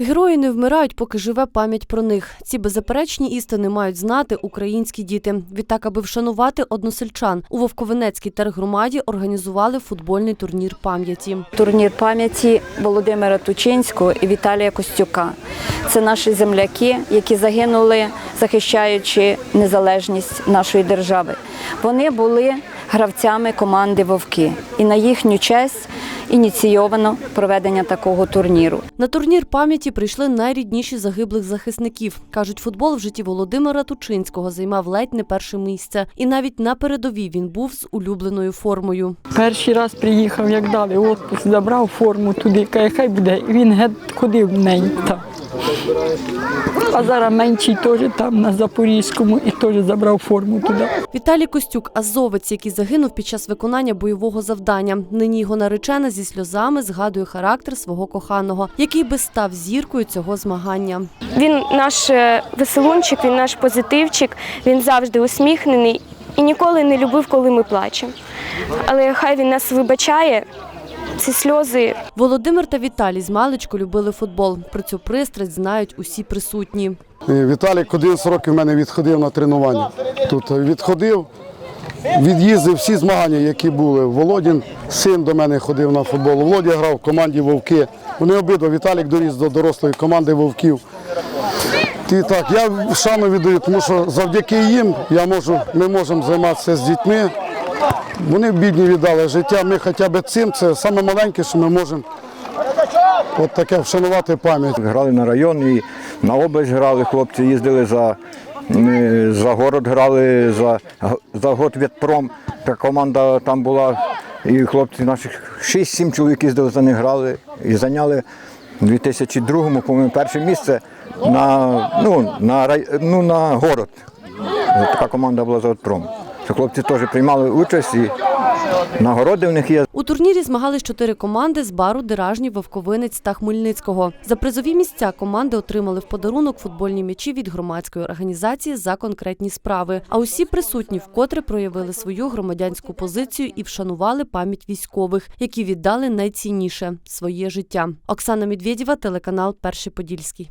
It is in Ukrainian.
Герої не вмирають, поки живе пам'ять про них. Ці беззаперечні істини мають знати українські діти. Відтак, аби вшанувати односельчан, у Вовковенецькій тергромаді організували футбольний турнір пам'яті. Турнір пам'яті Володимира Тучинського і Віталія Костюка. Це наші земляки, які загинули, захищаючи незалежність нашої держави. Вони були гравцями команди Вовки, і на їхню честь ініційовано проведення такого турніру. На турнір пам'яті прийшли найрідніші загиблих захисників. кажуть, футбол в житті Володимира Тучинського займав ледь не перше місце, і навіть на передовій він був з улюбленою формою. Перший раз приїхав, як дали отпуск, забрав форму туди, хай буде. І Він геть ходив в неї. А зараз менший теж там на Запорізькому і теж забрав форму туди. Віталій Костюк, азовець, який загинув під час виконання бойового завдання. Нині його наречена зі сльозами згадує характер свого коханого, який би став зіркою цього змагання. Він наш е, веселунчик, він наш позитивчик, він завжди усміхнений і ніколи не любив, коли ми плачемо. Але хай він нас вибачає, ці сльози Володимир та Віталій з маличку любили футбол. Про цю пристрасть знають усі присутні. Віталік 11 років в мене відходив на тренування. Тут відходив, від'їздив всі змагання, які були. Володін син до мене ходив на футбол. Володя грав в команді Вовки. Вони обидва Віталік доріс до дорослої команди Вовків. І так, я шану віддаю, тому що завдяки їм я можу, ми можемо займатися з дітьми. Вони бідні віддали життя. Ми хоча б цим, це саме маленьке, що ми можемо от таке вшанувати пам'ять. Грали на район і на область грали, хлопці їздили за, за город, грали за, за Готвідпром. Та команда там була, і хлопці наших 6-7 чоловік їздили за них грали і зайняли у 2002-му, по-моєму, перше місце на, ну, на, ну, на город. Така команда була за Готпром. Хлопці теж приймали участь і нагороди в них є. У турнірі змагались чотири команди з бару Деражні, Вовковинець та Хмельницького. За призові місця команди отримали в подарунок футбольні м'ячі від громадської організації за конкретні справи. А усі присутні вкотре проявили свою громадянську позицію і вшанували пам'ять військових, які віддали найцінніше своє життя. Оксана Медведєва, телеканал Перший Подільський.